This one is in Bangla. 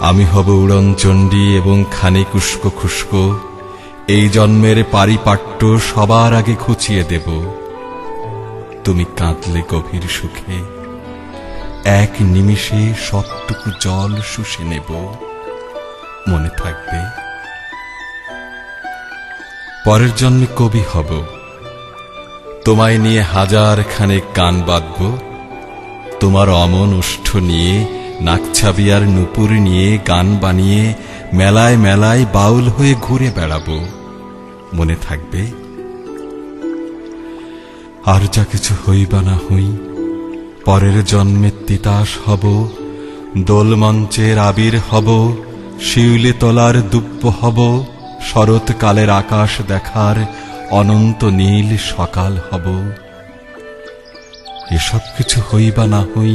আমি হব উড়নচণ্ডী এবং খানিক উস্কো খুস্কো এই জন্মের পারিপাট্য সবার আগে খুঁচিয়ে দেব। তুমি কাঁদলে গভীর সুখে। এক নিমিষে সবটুকু জল শুষে নেব। মনে থাকবে। পরের জন্মে কবি হব। তোমায় নিয়ে হাজার খানেক গান বাঁধব তোমার অমন ওষ্ঠ নিয়ে নাকছাবি আর নুপুর নিয়ে, গান বানিয়ে, মেলায় মেলায় বাউল হয়ে ঘুরে বেড়াবো। মনে থাকবে, আর যা কিছু হই বা না হই, পরের জন্মে তিতাস হব দোলমঞ্চের আবির হব, শিউলে তলার দুব্য হব, শরৎকালের আকাশ দেখার অনন্ত নীল সকাল হব। এসব কিছু হই বা না হই